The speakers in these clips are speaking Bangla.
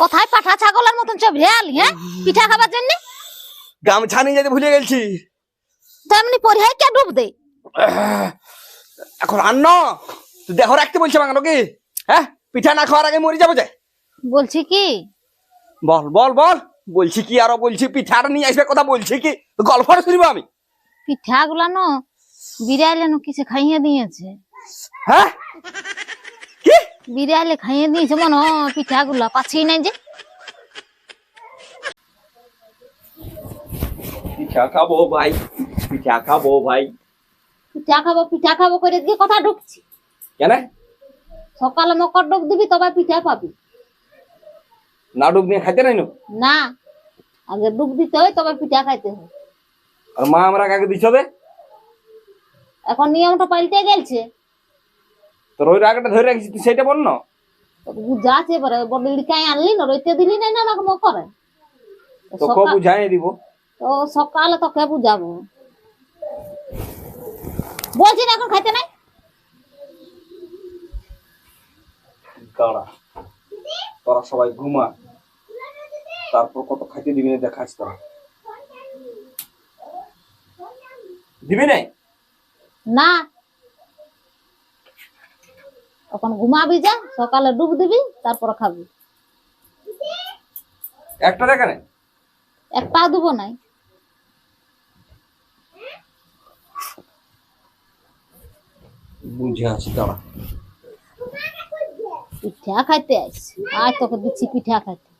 কোথায় পাঠা ছাগলের মতন চব হেয়ালি হ্যাঁ? পিঠা খাবার জন্য? গামছা নিয়ে যেতে ভুলে গেছি। তেমনি পরিহাই কে ডুব দে? এখন আন্ন তুই দেহ রাখতে বলছে বাংলো কি হ্যাঁ? পিঠা না খাওয়ার আগে মরে যাব যে। বলছি কি? বল বল বল। বলছি কি আরও বলছি? পিঠাটা নিয়ে আসবে কথা বলছি কি? গল্প শুনব আমি। পিঠা গুলা ন বিড়াইলে নো কিছু খাইয়ে দিয়েছে। হ্যাঁ? বিড়াইলে খাইয়ে দিয়েছে মনে হয় পিঠা পাচ্ছি নাই যে। পিঠা খাব ভাই পিঠা খাব ভাই। পিঠা খাব পিঠা খাব করে দিয়ে কথা ঢুকছি। কেন? সকালে মকর ডুব দিবি তবে পিঠা পাবি। না ডুব নিয়ে খাইতে নাই না? আগে ডুব দিতে হয় তবে পিঠা খাইতে হয়। আর মা আমরা কাকে দিছ এখন নিয়মটা পাল্টে গেছে তোর ওই রাগটা ধরে রাখিস তুই সেটা বল না। আছে এবারে বড় ইড়কাই আনলি না রইতে দিলি নাই না আমাকে মকরে তো তোকে বুঝাই দিব। তো সকালে তোকে বুঝাবো। বলছি না এখন খাইতে নাই? দাঁড়া তোরা সবাই ঘুমা। তারপর কত খাইতে দিবি না দেখাস তোরা। দিবি না না তখন ঘুমাবি যা সকালে ডুব দিবি তারপর খাবি। একটা দেখা নেই একটা দেবো নাই। বুঝে আছি দাঁড়া। পিঠা খাইতে আইস। আজ তোকে দিচ্ছি পিঠা খাইতে।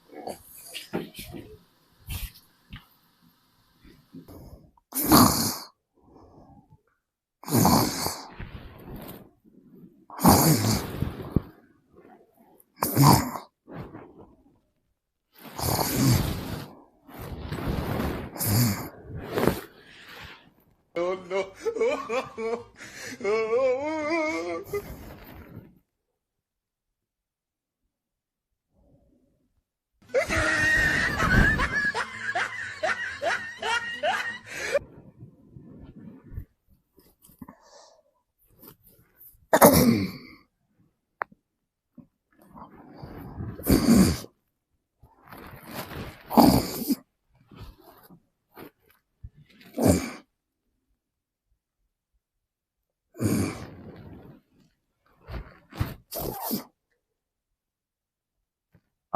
oh no.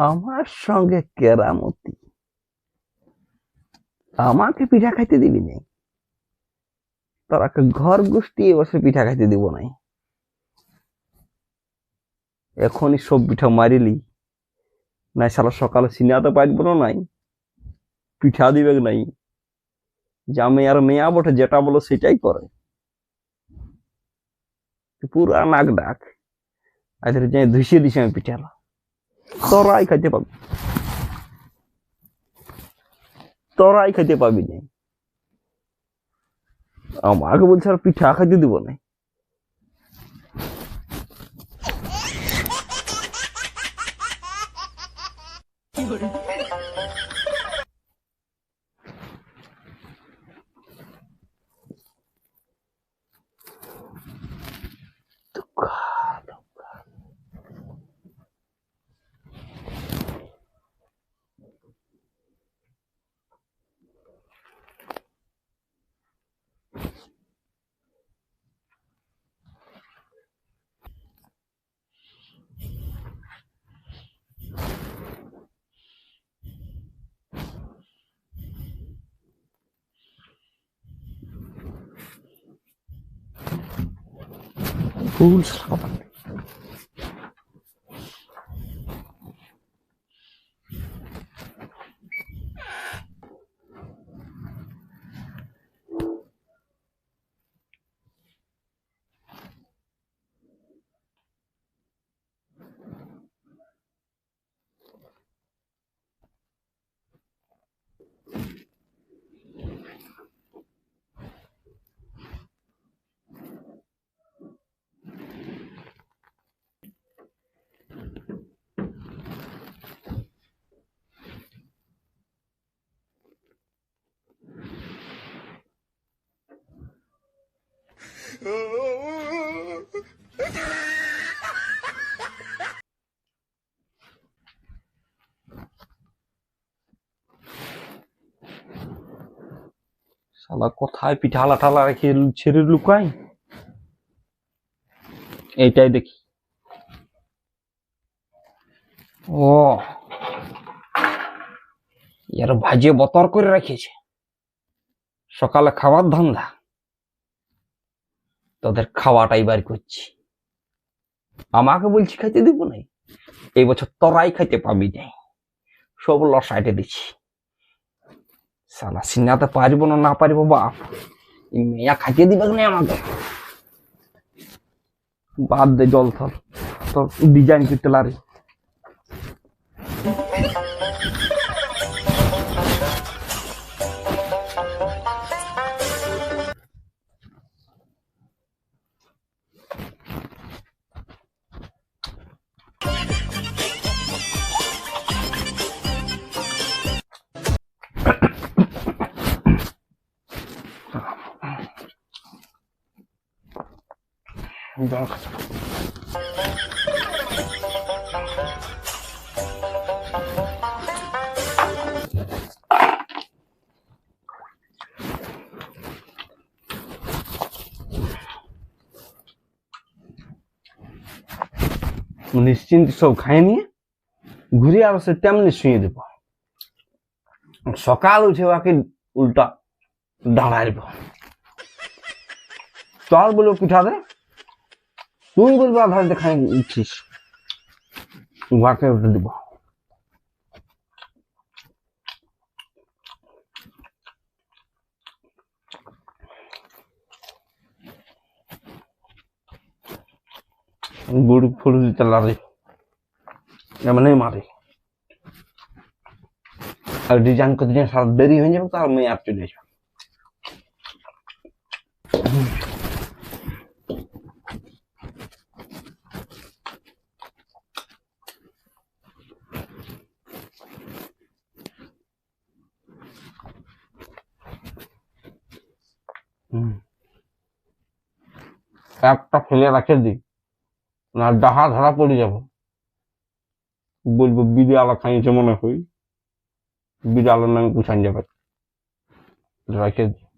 আমার সঙ্গে কেরামতি। আমাকে পিঠা খাইতে দিবি নাই? তোরা ঘর গোষ্ঠী এবছর পিঠা খাইতে দিব নাই। এখনই সব পিঠা মারিলি। নাই সারা সকালে সিনাতে পাইব না নাই। পিঠা দিবে নাই। জামে আর মেয়া বটে, যেটা বলো সেটাই করে। পুরা নাক ডাক। আজ যাই ধুইসিয়ে দিছি আমি পিঠালা। তোরাই খাইতে পাবি। তরাই খাইতে পাবি না। আমাকে বলছে আর পিঠা খাইতে দিব না। ফুল সাবান সালা কোথায় পিঠালা ঠালা রেখে ছেড়ে লুকাই এইটাই দেখি। ও ইয়ার ভাজিয়ে বতর করে রাখিয়েছে সকালে খাবার ধান্দা। তোদের খাওয়াটাই বার করছি। আমাকে বলছি, খাইতে দিব নাই? এই বছর তরাই খাইতে পাবি নাই। সব লসাইটে দিচ্ছি সালা সিনাতে পারব না না পারব বাপ। মেয়া খাইতে দিবে না আমাকে। বাদ দে জল থল। তোর ডিজাইন করতে লারি। খাচ্ছ নিশ্চিন্ত সব খাই নিয়ে ঘুরে আর সে তেমনি শুয়ে দেব। সকাল উঠে ওকে উল্টা দাঁড়ায় দেব। চল বলব পিঠা দে তুই বলব আধার দেখাই উঠছিস উহাকে উঠে দিব গুড় ফুড় দিতে লাগে এমনি মারে আর ডিজাইন করতে দিন সারা দেরি হয়ে যাবে তার মেয়ে আর চলে যাবে একটা ফেলে রাখে দিই না ডাহা ধরা পড়ে যাব। বলব, বিড়াল খাইছে মনে হই বিড়ালের নামে গুছান যাবে। রাখে দি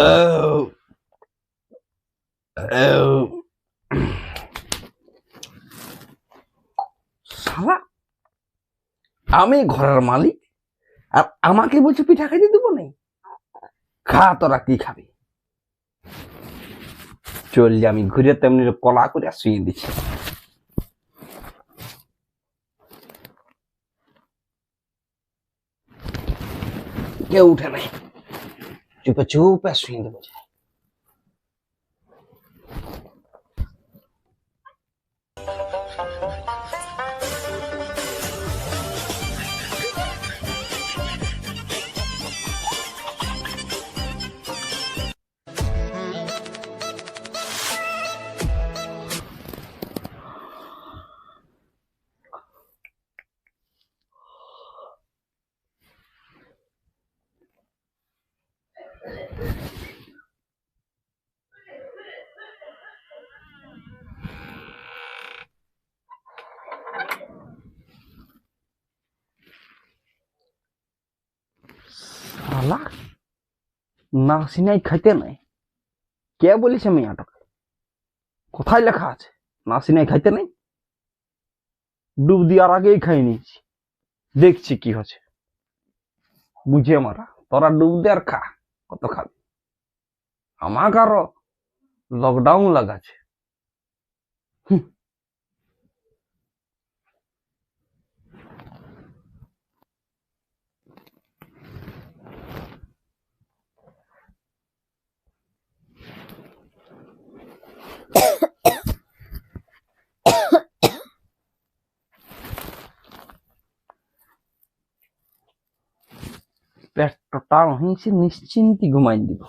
Oh. Oh. আমি ঘরের মালিক, আর আমাকে বলছে পিঠা খাইতে দেবো নাই খা, তোরা কি খাবি চল যে আমি ঘুরে তেমনি কলা করে শুয়ে দিচ্ছি কেউ উঠে নাই চুপে চুপে শুয়ে দেবো যে। শালা নাসি নাই খাইতে নাই। কে বলেছে মেয়াটাকে কোথায় লেখা আছে? নাসি নাই খাইতে নাই? ডুব দেওয়ার আগেই খাই নিয়েছি। দেখছি কি হচ্ছে। বুঝে মারা, তোরা ডুব দে আর খা, কত খাবি। আমাকে আরও লকডাউন লাগাছে টান হয়েছে নিশ্চিন্তি ঘুমাই দিব।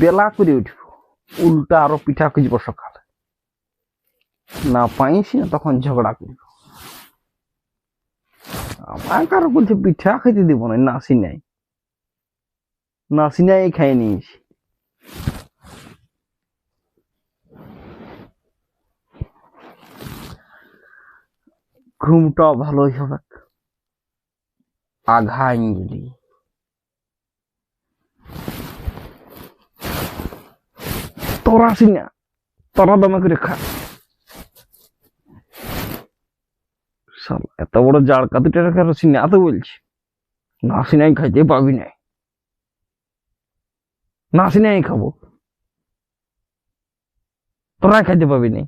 বেলা করে উঠব। উল্টা আরও পিঠা খুঁজব সকালে। না পাইছি না, তখন ঝগড়া করব। আমার কারও বলছে পিঠা খেতে দিব না নাসি নাই নাসি নাই খাই নিয়েছি ঘুমটা ভালোই হবে। আঘা তোরা আসি না, তোরা দমে করে খা। এত বড় জাড় কাতুটা রেখে রসি না তো বলছি। না সিনাই খাইতে পাবি নাই। না সিনাই খাব। তোরা খাইতে পাবি নাই।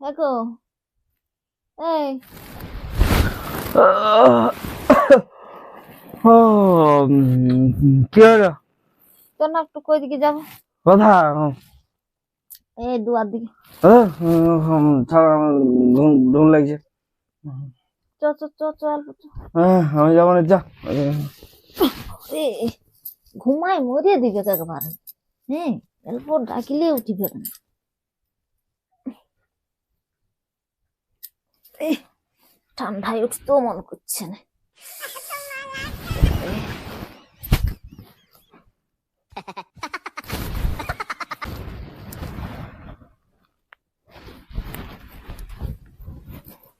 দেখো এই ও উম, কি হলো? তোর না একটু কই দিকে যাব। কথা এই দুয়ার দিকে। ঘুম লাগছে। চ চ চ চ অল্প চ। হ্যাঁ, আমি যাব না যা। এ ঘুমায় মরে দিবে একবারে। হ্যাঁ অল্প ডাকিলে উঠিবে না ঠান্ডায় উঠতেও মন করছে না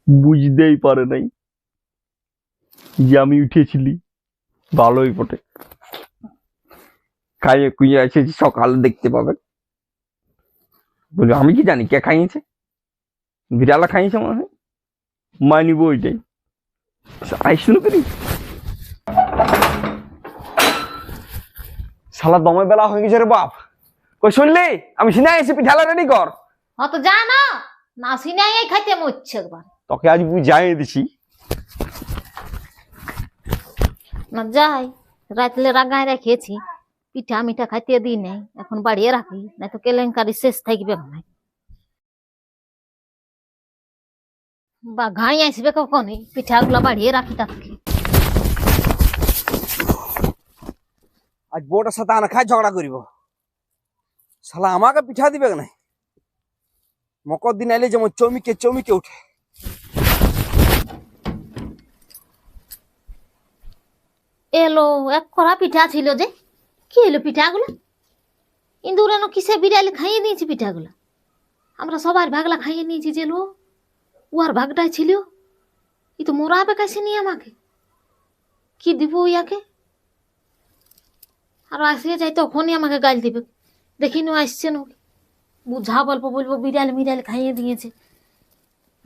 বুঝতেই পারে নাই যে আমি উঠেছিলি ভালোই পটে খাইয়ে কুইয়ে এসেছি সকালে দেখতে পাবে। বলি আমি কি জানি, কে খাইয়েছে? বিড়ালা খাইয়েছে মনে হয়। মানিব ওইটাই। আই শুরু করি শালা দমে বেলা হয়ে গেছে রে বাপ। কই শুনলি? আমি সিনা এসে পিঠালা রেডি কর। অত যা না। না সিনাই খাইতে মরছে একবার তোকে আজ বুঝাই দিছি। না যাই রাতলে রাগায় রেখেছি। পিঠা মিঠা খাইতে দিই নাই এখন বাড়িয়ে রাখি না তো কেলেঙ্কারি শেষ থাকবে না বা ঘাই আসবে কখনই? পিঠাগুলো বাড়িয়ে রাখি তাকে। আজ বউটার সাথে আনা খাই ঝগড়া করিব। শালা আমাকে পিঠা দিবে না মকর দিন আইলে যেমন চমিকে চমিকে উঠে। এলো এক কড়া পিঠা ছিল যে কি এলো পিঠাগুলো? ইন্দুর কিসে বিড়ালে খাইয়ে নিয়েছি পিঠাগুলো? আমরা সবার ভাগলা খাইয়ে নিয়েছি যে লো। উহার ভাগটাই ছিল। ই তো মোরাবে কাছে নিয়ে আমাকে। কি দিব ইয়াকে? আর আসিয়ে যাই তখনই আমাকে গাল দিবে। দেখিনি আসছে না বুঝা বলব বলব, বিড়াল মিড়াল খাইয়ে দিয়েছে।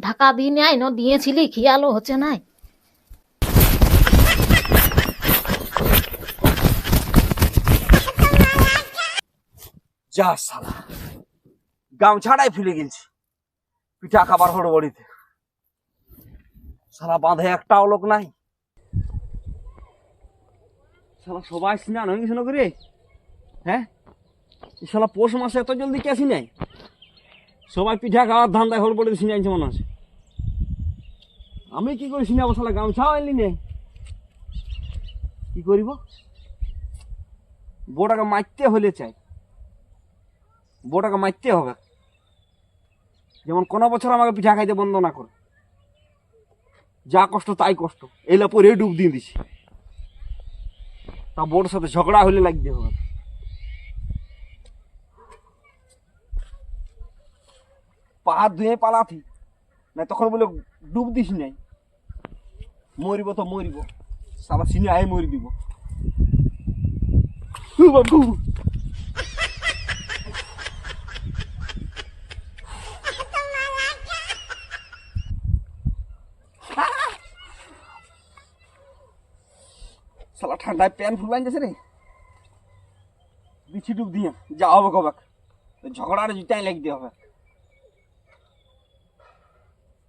ঢাকা দিয়ে নেয় না, দিয়েছিলি, খেয়ালও হচ্ছে নাই। যা শালা গামছাড়াই ফেলে গেছি পিঠা খাবার হড়বড়িতে। শালা বাঁধে একটাও লোক নাই। শালা সবাই স্নান হয়ে গেছে করে হ্যাঁ? সারা পৌষ মাসে এত জলদি কে নাই সবাই পিঠা খাওয়ার ধান্দায় হড়বড়িতে সিনাইছে মনে আছে আমি কি করি সিনাবো শালা গামছাও আনলি নে? কি করিব? বউটাকে মারতে হলে চাই। বউটাকে মারতে হবে। যেমন কোনো বছর আমাকে পিঠা খাইতে বন্ধ না করে। যা কষ্ট তাই কষ্ট। এলে পরে ডুব দিয়ে দিছি। তা বউটার সাথে ঝগড়া হলে লাগতে হবে পা ধুয়ে পালাথি না, তখন বলে ডুব দিস নাই। মরিব তো মরিব। সারা সিনে আয় মরি দিব শালা ঠান্ডায় প্যান ফুল যাচ্ছে রে। বিছি ডুব দিয়ে যা হবে কবাক। ঝগড়ার জুটাই লাগতে হবে।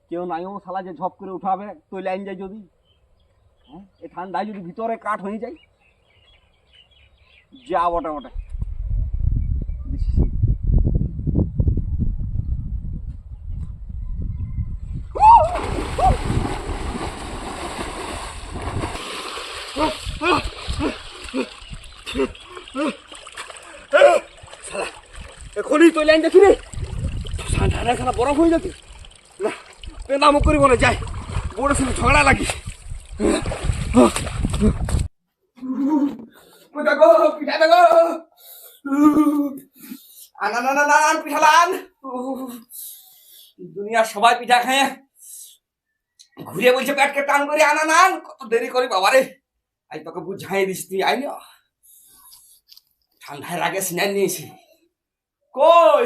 কেউ নাইও শালা যে ঝপ করে উঠাবে তো লাইন যায় যদি। হ্যাঁ এ ঠান্ডায় যদি ভিতরে কাঠ হয়ে যায়, যা বটে বটে দিচ্ছি। তুই লাইন দেখি রে। ঠান্ডা খেলা বরফ হয়ে যাচ্ছে না পেনামো করিব না যাই। বড় সঙ্গে ঝগড়া লাগিস। দেখো সবাই পিঠা খায়। ঘুরে বলছে, পেটকে টান করে আন কত দেরি করি বাবারে আই তোকে বুঝাই দিস তুই আই না ঠান্ডায় রাগে সিনাই নিয়েছি। কই?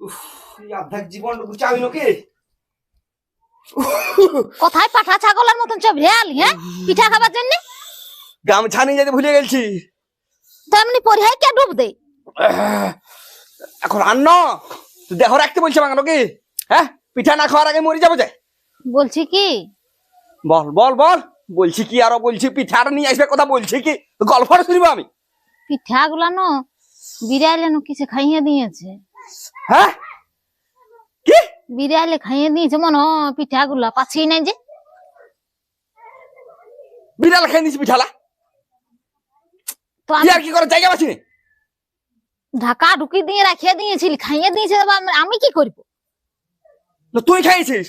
উফ, এই অর্ধেক জীবন গুচাবি নাকি? কোথায় পাঠা ছাগলের মতন চব ভেয়ালি হ্যাঁ? পিঠা খাবার জন্য? গামছা নিয়ে যেতে ভুলে গেছি। তো এমনি পরিহাই কে ডুব দে এখন আন্ন তুই দেহ রাখতে বলছে আমাকে নাকি? হ্যাঁ? পিঠা না খাওয়ার আগে মরে যাব যায় বলছি কি? বল বল বল। বলছি কি আরও বলছি পিঠাটা নিয়ে আসবে কথা বলছি কি? গল্পটা শুনব আমি। পিঠা গুলা নো বিড়াইলে নো কিছু খাইয়ে দিয়েছে। হ্যাঁ? কি? বিড়াইলে খাইয়ে দিয়েছে মনে হয় পিঠা গুলা পাচ্ছি নাই যে। বিড়াল খাই দিছি পিঠালা? তো আমি আর কি করে জায়গা পাচ্ছি ঢাকা ঢুকি দিয়ে রাখিয়ে দিয়েছিলি খাইয়ে দিয়েছে আমি- কি করব? তুই খাইছিস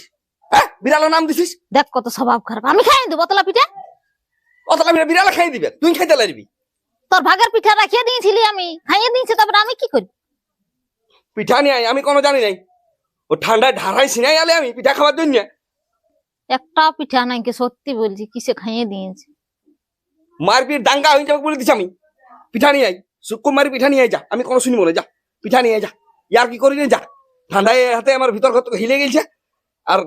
হ্যাঁ? বিড়ালের নাম দিছিস? দেখ কত স্বভাব খারাপ। আমি খাইয়ে দেবো তলা পিঠা। অতলা বিড়াল খাই দিবে তুই খাইতে লাগবি। তোর ভাগের পিঠা রাখিয়ে দিয়েছিলি আমি খাইয়ে দিয়েছে তারপরে আমি কি করব পিঠা নিয়ে আমি কোনো জানি নাই। ও ঠান্ডায় ঢাড়াই সিনাই আলে আমি পিঠা খাওয়ার জন্য। একটা পিঠা নাই কে সত্যি বলছি কিসে খাইয়ে দিয়েছে? মারপিট দাঙ্গা হয়ে যাবে বলে দিছি আমি। পিঠা নিয়ে আই সুকুমারি পিঠা নিয়ে যা। আমি কোনো শুনব না যা। পিঠা নিয়ে যা। ইয়ার কি করি যা। ঠান্ডায় হাতে আমার ভিতর কত হিলে গেছে। আর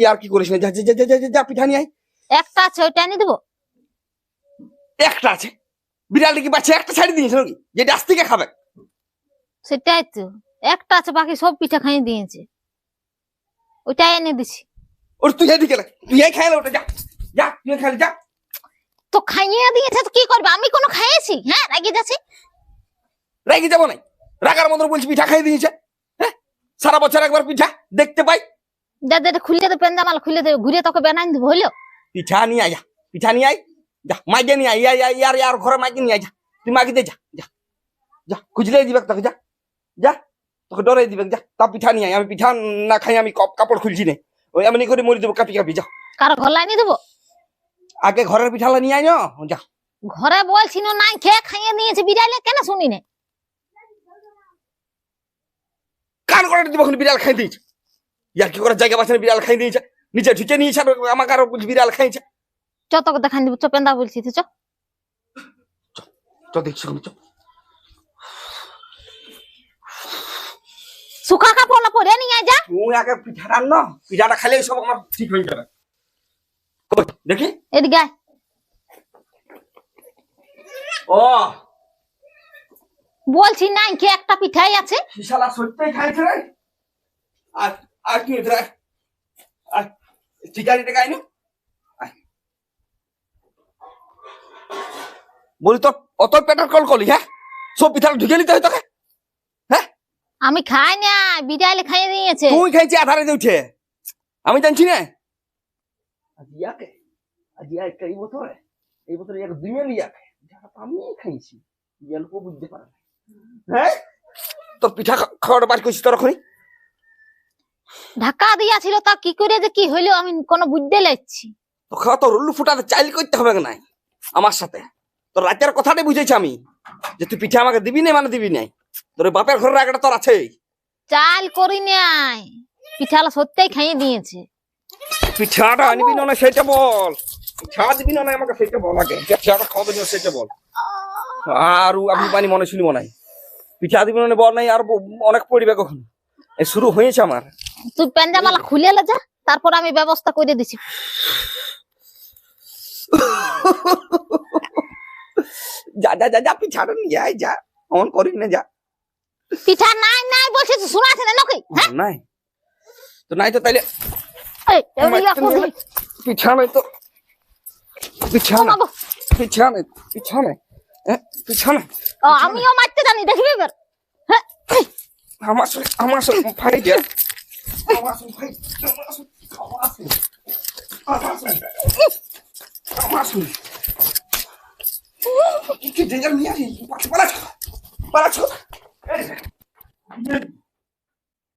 ইয়ার কি করিস না যা যা, যা, যা, পিঠা নিয়ে আয়। একটা আছে ওইটা এনে দেবো? একটা আছে। বিড়ালটি কি বাচ্চা একটা ছাড়ি দিয়েছে নাকি? আজ থেকে খাবে। সেটাই তো। একটা আছে বাকি সব পিঠা খাইয়ে দিয়েছে। ওইটাই এনে দিছি। ওর তুই এদিকে তুই এই খাইলে ওটা যা যা তুই খাইলে যা। তো খাইয়ে দিয়েছে তো কি করবে? আমি কোনো খাইয়েছি? হ্যাঁ রাগিয়ে যাচ্ছি রেগে যাব নাই। রাগার মতন বলছি পিঠা খাই দিয়েছে। হ্যাঁ সারা বছর একবার পিঠা দেখতে পাই। দাদা খুলে দে পেন্দামাল খুলে দে ঘুরে তোকে বেনাই দেবো হইল? পিঠা নিয়ে আয় পিঠা নিয়ে আয়। যা মাইকে নিয়ে আয় ইয়ার ইয়ার ইয়ার ঘরে মাইকে নিয়ে যা। তুই মাইকে দে যা যা যা খুঁজলে দিবে তোকে যা যা তোকে ডরে দিবে যা তা পিঠা নিয়ে আমি পিঠা না খাই আমি কপ- কাপড় খুলছি না। ওই এমনি করে মরি দেবো কাপি কাপি যা। কারও ঘর লাইনি দেবো? আগে ঘরের পিঠালা নিয়ে আয় যা। ঘরে বলছি না নাই খেয়ে খাইয়ে দিয়েছে বিড়াইলে কেন শুনি না? কান করে দিব বিড়াল খাই দিয়েছে? ইয়ার কি করে জায়গা পাচ্ছে না বিড়াল খাই দিয়েছে? নিচে ঢুকে নিয়েছে আমাকে আরও বিড়াল খাইছে চ তোকে দেখাই দিব চ পেন্দা বলছি তো চ। চ দেখছি চ। শুকা কাপড় না পরে নিয়ে যা। তুই আগে পিঠাটা আন না পিঠাটা খাইলে সব আমার ঠিক হয়ে যাবে। কই, দেখি। এদিকে আয়। ও। বলছি নাই খেয়ে একটা পিঠাই আছে? সত্যিই খাইছে রে? আর আর কি রে? আর চিকারিটা খাইনি আয়। বলি তোর অত পেটার কল করলি হ্যাঁ? সব পিঠাটা ঢুকে নিতে হয় তোকে? হ্যাঁ? আমি খাই না বিড়াইলে খাইয়ে দিয়েছে। তুই খাইছি আধারে দিয়ে উঠে। আমি জানছি না? আজ ইয়াকে আজ ইয়া একটা এই বছরে এই বছরে এক দুই ইয়াকে। যারা আমি খাইছি। ইয়ালকো বুঝতে পারে না। হ্যাঁ? তোর পিঠা খাওয়াটা বার করছিস তোর ওখানে ঢাকা দিয়াছিল তা কি করে যে কি হইল আমি কোনো বুঝতে লাগছি তো খাওয়া তো রুল্লু ফুটাতে চাইল করতে হবে নাই আমার সাথে। তোর রাতের কথাটাই বুঝেছি আমি। যে তুই পিঠা আমাকে দিবি না মানে দিবি নাই। তোর বাপের ঘরের আগেটা তোর আছে চাল করি নাই। পিঠালা সত্যিই খাইয়ে দিয়েছে। পিঠাটা আনবি না সেটা বল। পিঠা দিবি না আমাকে সেটা বল আগে। পিঠাটা খাওয়াবি না সেটা বল। আর আমি পানি মনে শুনি মনে পিঠা দিবি না বল নাই আর অনেক পড়বে কখন? এই শুরু হয়েছে আমার। তুই পেন্দামালা খুলে যা তারপর আমি ব্যবস্থা করে দিছি। যা যা যা যা পিঠাটা নিয়ে আয় যা। অমন করিস না যা। পিঠা নাই নাই বলছে তো শোনা আছে না নাকি? হ্যাঁ? নাই। তো নাই তো তাইলে। পিছা নাই তো। ও না পিছা নাই পিছা নাই। পিছা নাই। ও, আমিও মারতে জানি দেখবি এবার। হ্যাঁ? আমার আমার ফাইট যা আমার ফাইট আমার আমার আমার কি ডেঞ্জার নিয়ে আসি পালা পালা